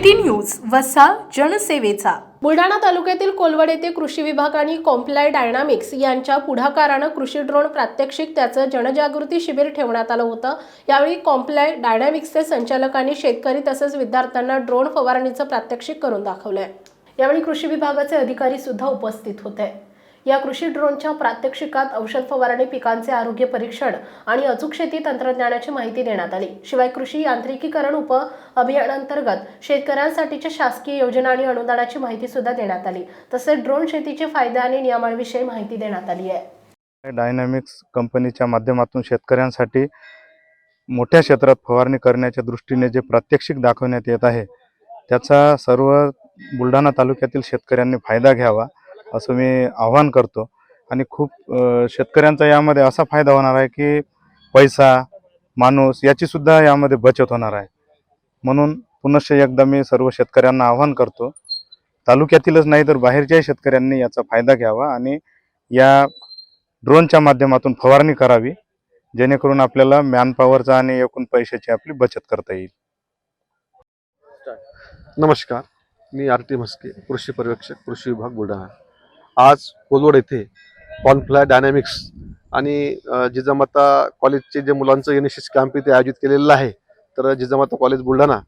Eighty news वसा जनसेवेचा. बुलढाणा तालुक्यातील कोलवड येथे कृषी विभाग आणि कॉम्प्लाय डायनामिक्स यांच्या पुढाकारानं कृषी ड्रोन प्रात्यक्षिक त्याचं जनजागृती शिबिर ठेवण्यात आलं होतं. यावेळी कॉम्प्लाय डायनामिक्सचे संचालकांनी शेतकरी तसंच विद्यार्थ्यांना ड्रोन फवारणीचं प्रात्यक्षिक करून दाखवलंय. यावेळी कृषी विभागाचे अधिकारी सुद्धा उपस्थित होते. या कृषी ड्रोनच्या प्रात्यक्षिकात औषध फवारणी पिकांचे आरोग्य परीक्षण आणि अचूक शेती तंत्रज्ञानाची माहिती देण्यात आली. शिवाय कृषी यांत्रिकीकरण उप अभियानांतर्गत शेतकऱ्यांसाठीच्या शासकीय योजना आणि अनुदानाची माहिती सुद्धा देण्यात आली. तसेच ड्रोन शेतीचे फायदे आणि नियमांविषयी माहिती देण्यात आली आहे. डायनॅमिक्स कंपनीच्या माध्यमातून शेतकऱ्यांसाठी मोठ्या क्षेत्रात फवारणी करण्याच्या दृष्टीने जे प्रात्यक्षिक दाखवण्यात येत आहे त्याचा सर्व बुलढाणा तालुक्यातील शेतकऱ्यांनी फायदा घ्यावा. असं मी आवाहन करतो. आणि खूप शेतकऱ्यांचा यामध्ये असा फायदा होणार आहे की पैसा माणूस याची सुद्धा यामध्ये बचत होणार आहे. म्हणून पुनश्च एकदा मी सर्व शेतकऱ्यांना आवाहन करतो. तालुक्यातीलच नाही तर बाहेरच्याही शेतकऱ्यांनी याचा फायदा घ्यावा आणि या ड्रोनच्या माध्यमातून फवारणी करावी जेणेकरून आपल्याला मॅनपॉवरचा आणि एकूण पैशाची आपली बचत करता येईल. नमस्कार. मी आर टी म्हस्के कृषी पर्यवेक्षक कृषी विभाग बुलढाणा. आज कोलवड येथे कॉनफ्लाय डायनॅमिक्स आणि जिजामाता कॉलेजचे जे मुलांचं एन एस एस कॅम्प इथे आयोजित केलेलं आहे तर जिजामाता कॉलेज बुलढाणा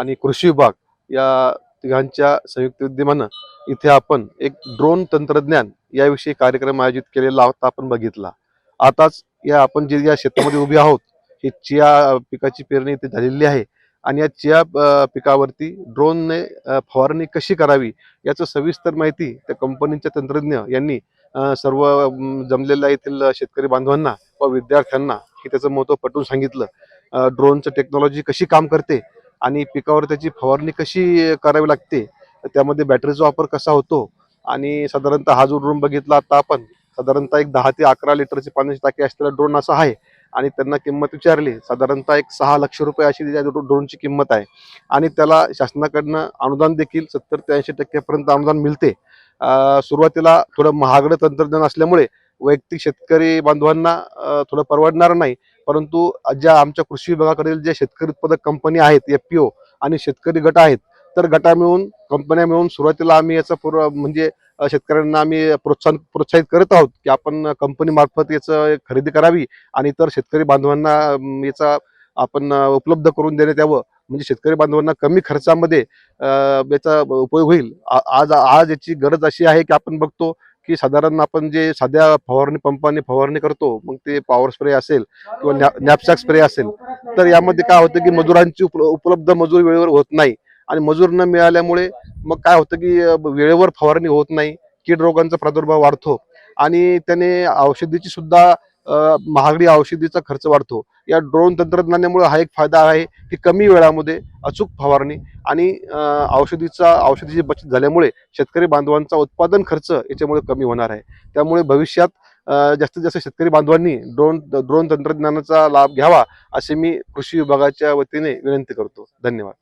आणि कृषी विभाग या तिघांच्या संयुक्त विद्यमानं इथे आपण एक ड्रोन तंत्रज्ञान याविषयी कार्यक्रम आयोजित केलेला होता आपण बघितला. आताच या आपण जे या शेतामध्ये उभे आहोत ही चिया पिकाची पेरणी इथे झालेली आहे. आणि या चिया पिकावरती ड्रोनने फवारणी कशी करावी याचं सविस्तर माहिती त्या कंपनीच्या तंत्रज्ञ यांनी सर्व जमलेल्या येथील शेतकरी बांधवांना व विद्यार्थ्यांना हे त्याचं महत्त्व पटवून सांगितलं. ड्रोनचं टेक्नॉलॉजी कशी काम करते आणि पिकावर त्याची फवारणी कशी करावी लागते त्यामध्ये बॅटरीचा वापर कसा होतो आणि साधारणतः हा जो ड्रोन बघितला आता आपण साधारणतः एक दहा ते अकरा लिटरची पाण्याची टाकी असलेला ड्रोन असा आहे आणि त्यांना किंमत विचारली साधारणतः एक सहा लक्ष रुपये अशी त्या ड्रोनची किंमत आहे. आणि त्याला शासनाकडनं अनुदान देखील सत्तर ते ऐंशी टक्क्यापर्यंत अनुदान मिळते. सुरुवातीला थोडं महागडं तंत्रज्ञान असल्यामुळे वैयक्तिक शेतकरी बांधवांना थोडं परवडणार नाही. परंतु ज्या आमच्या कृषी विभागाकडील जे शेतकरी उत्पादक कंपनी आहेत एफ पी ओ आणि शेतकरी गट आहेत तर गटा मिळून कंपन्या मिळून सुरुवातीला आम्ही याचा पूर्व म्हणजे शेतकऱ्यांना आम्ही प्रोत्साहन प्रोत्साहित करत आहोत की आपण कंपनी मार्फत याचं खरेदी करावी आणि इतर शेतकरी बांधवांना याचा आपण उपलब्ध करून देण्यात यावं. म्हणजे शेतकरी बांधवांना कमी खर्चामध्ये याचा उपयोग होईल. आज आज याची गरज अशी आहे की आपण बघतो की साधारण आपण जे साध्या फवारणी पंपाने फवारणी करतो मग ते पॉवर स्प्रे असेल किंवा नॅ नॅपसॅक स्प्रे असेल तर यामध्ये काय होतं की मजुरांची उप उपलब्ध मजूर वेळेवर होत नाही. आणि मजूर न मिळाल्यामुळे मग काय होतं की वेळेवर फवारणी होत नाही कीड रोगांचा प्रादुर्भाव वाढतो आणि त्याने औषधीची सुद्धा महागडी औषधीचा खर्च वाढतो. या ड्रोन तंत्रज्ञानामुळे हा एक फायदा आहे की कमी वेळामध्ये अचूक फवारणी आणि औषधीचा औषधीची बचत झाल्यामुळे शेतकरी बांधवांचा उत्पादन खर्च याच्यामुळे कमी होणार आहे. त्यामुळे भविष्यात जास्तीत जास्त शेतकरी बांधवांनी ड्रोन ड्रोन तंत्रज्ञानाचा लाभ घ्यावा असे मी कृषी विभागाच्या वतीने विनंती करतो. धन्यवाद.